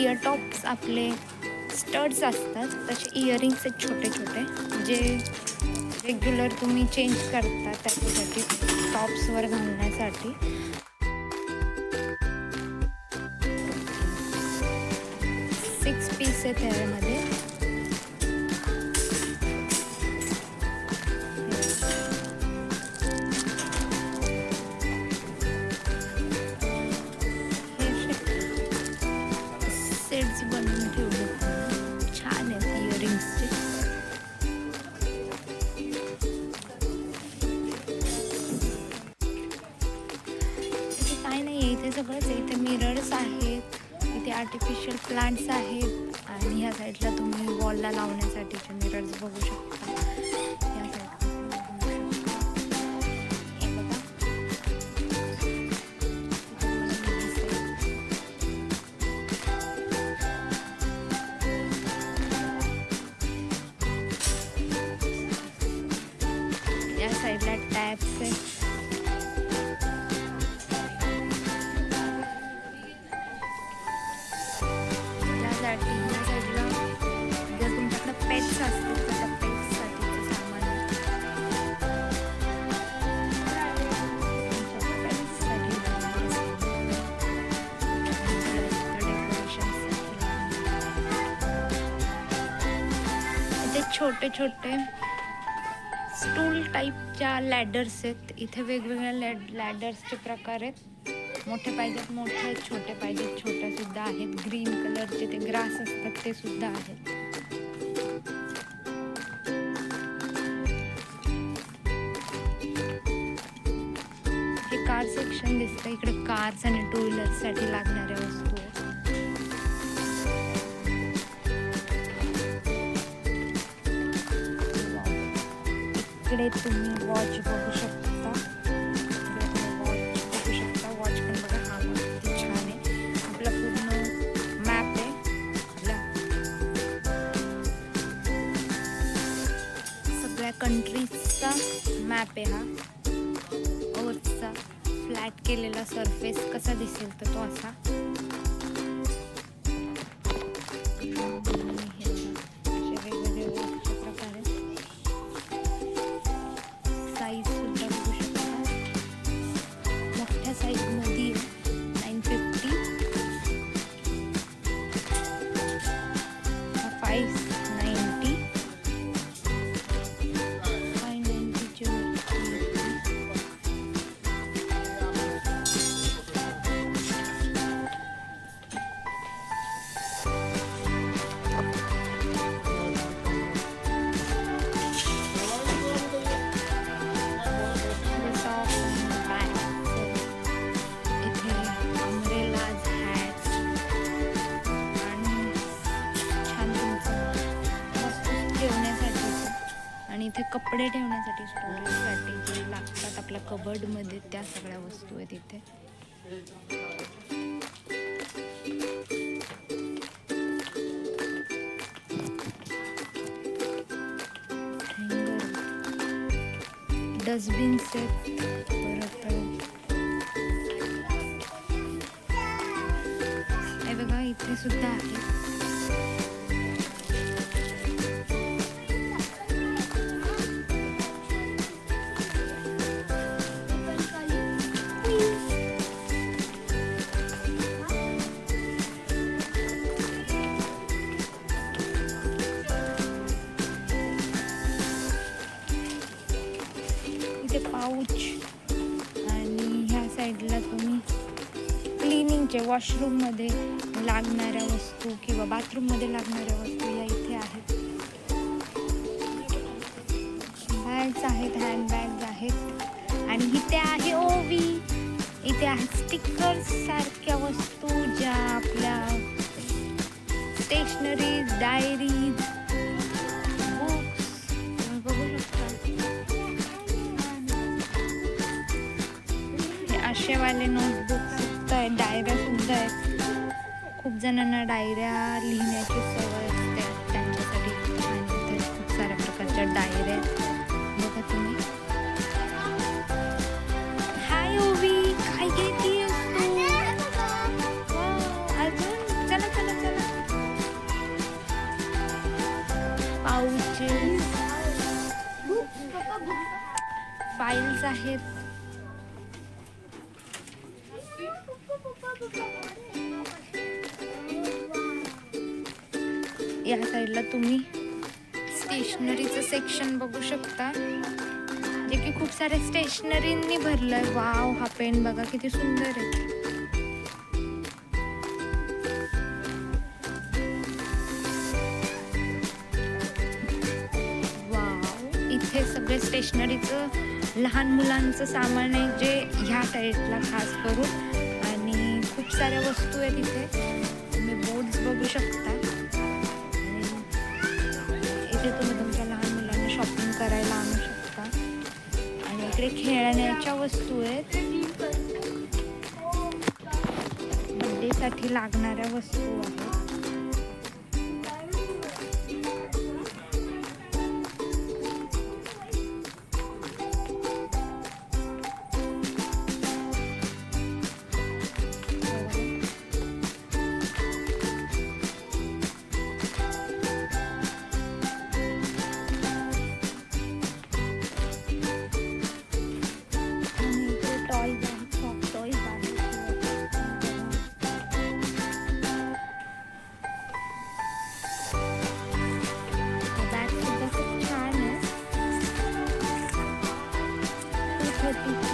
Year tops आपले studs असतात तसे इयरिंग्स आहेत छोटे छोटे जे रेग्युलर तुम्ही चेंज करता त्याच्यासाठी टॉप्सवर घालण्यासाठी. सिक्स पीस आहे त्यामध्ये आहे इथे सगळंच आहे. इथे मिरर्स आहेत इथे आर्टिफिशियल प्लांट्स आहेत आणि ह्या साईडला तुम्ही वॉलला लावण्यासाठीचे मिरर्स बघू शकता. या साईडला बघू शकता. टॅप्स आहेत छोटे छोटे स्टूल टाईपच्या लॅडर्स आहेत. इथे वेगवेगळ्या लॅड लॅडर्सचे प्रकार आहेत. मोठे पाहिजेत मोठे आहेत छोटे पाहिजेत छोटे सुद्धा आहेत. ग्रीन कलरचे ते ग्रास असतात ते सुद्धा आहेत. हे कार सेक्शन दिसतं इकडे कार्स आणि टू व्हीलर्ससाठी लागणाऱ्या वस्तू. इकडे तुम्ही वॉच बघू शकता. वॉच बघू शकता. वॉच पण बघा हा वॉच किती छान आहे. आपला पूर्ण मॅप आहे. आपला सगळ्या कंट्रीजचा मॅप आहे हा. अर्थचा फ्लॅट केलेला सरफेस कसा दिसेल तर तो असा. Bye. इथे कपडे ठेवण्यासाठी स्टोरेजसाठी जे लागतात आपल्या कबर्डमध्ये त्या सगळ्या वस्तू आहेत इथे. डस्टबिन्स आहेत परत हे बघा इथे सुद्धा आहे. इथे पाऊच. आणि ह्या साईडला तुम्ही क्लिनिंगचे वॉशरूममध्ये लागणाऱ्या वस्तू किंवा बाथरूममध्ये लागणाऱ्या वस्तू या इथे आहेत. बॅग्स आहेत हँडबॅग्स आहेत. आणि इथे आहे ओवी इथे आहेत स्टिकर्स सारख्या वस्तू ज्या आपल्या स्टेशनरीज डायरीज तेवाले नोटबुक सुद्धा आहेत डायऱ्या डायऱ्यासुद्धा आहेत. खूप जणांना डायऱ्या लिहिण्याची सवय असते. त्यांच्यासाठी खूप साऱ्या प्रकारच्या डायऱ्या आहेत. बघा तुम्ही. हाय ओवी काय घेते अजून? पाऊचे फाईल्स आहेत. या साईडला तुम्ही स्टेशनरीचं सेक्शन बघू शकता. जे की खूप साऱ्या स्टेशनरींनी भरलंय. वाव हा पेन बघा किती सुंदर आहे. वाव इथे सगळे स्टेशनरीचं लहान मुलांचं सामान आहे जे ह्या साईडला खास करून. आणि खूप साऱ्या वस्तू आहेत इथे. तुम्ही बोर्ड्स बघू शकता. इकडे खेळण्याच्या वस्तू आहेत. बड्डेसाठी लागणाऱ्या वस्तू आहेत. टू